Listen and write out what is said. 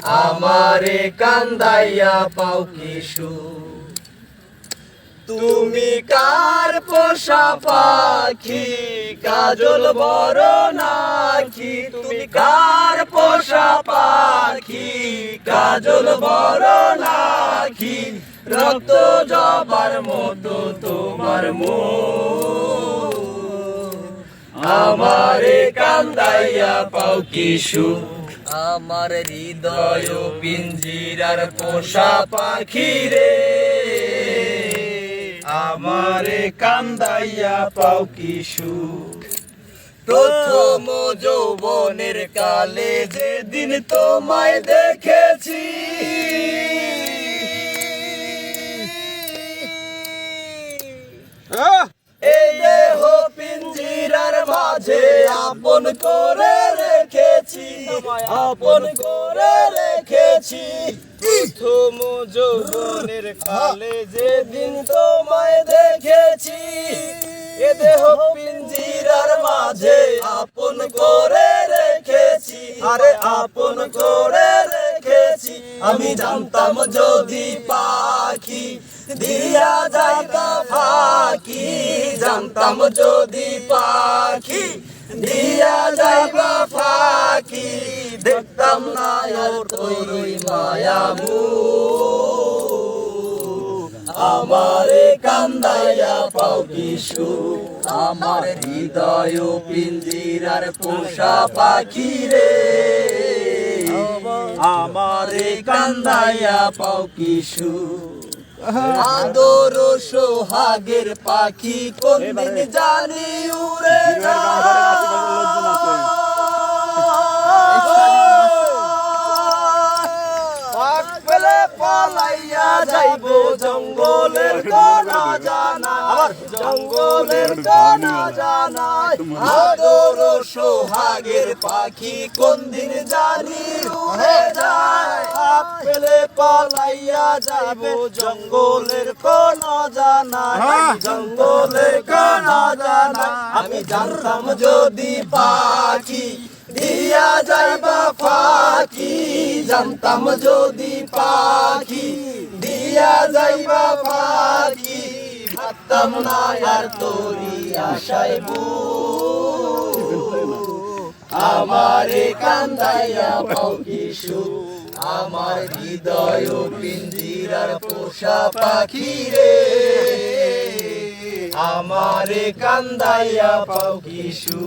আমারে কান্দাইয়া পাও কিশু তুমি কার পোষা পাখি? কাজল বড় নাকি? তুমি কার পোষা পাখি? কাজল বড় নাকি? রক্ত জবার মতো তোমার মন আমারে কান্দাইয়া পাও কিশু আমার হৃদয় পিঞ্জিরার পোষা পাখি রে আমারে কান্দাইয়া পাও কিশু প্রথম যৌবনের কালে যেদিন তোমায় দেখেছি। এই দেহ পিঞ্জিরার মাঝে আপন করে রেখেছি আপন করে রেখেছি। প্রথম যৌবনের কালে যেদিন তোমায় দেখেছি, এ দেহ পিঞ্জিরার মাঝে আপন করে রেখেছি। আরে আপন করে রেখেছি, আমি জানতাম যদি পাখি, দিয়া যাইতা ফাঁকি। জানতাম যদি পাখি দিয়া যাইবা ফাঁকি, দেখতাম না আর তোরই মায়ামু। আমারে কান্দাইয়া পাও কিশু, আমার হৃদয় পিঞ্জিরার পোষা পাখি রে। আমারে কান্দাইয়া পাও কিশু আদর সোহাগের পাখি কোন দিন জানি উড়ে যায়। পালাইয়া যাইব জঙ্গলের কোনা জানা জঙ্গলের কোনা জানা আদর সোহাগের পাখি কোন দিন জানি উড়ে যায়। পেলে পালাইয়া যাইব জঙ্গলের কোনা জানা জঙ্গলের কোনা জানা আমি জানতাম যদি পাখি দিয়া যাইবা জানতাম যদি পাখি, দিয়া যাইবা ফাঁকি। ভাবতাম না আর তোরি আশায় আমারে কান্দাইয়া পাও কিশু আমার হৃদয় পিঞ্জিরার পোষা পাখি রে। আমারে কান্দাইয়া পাও কিশু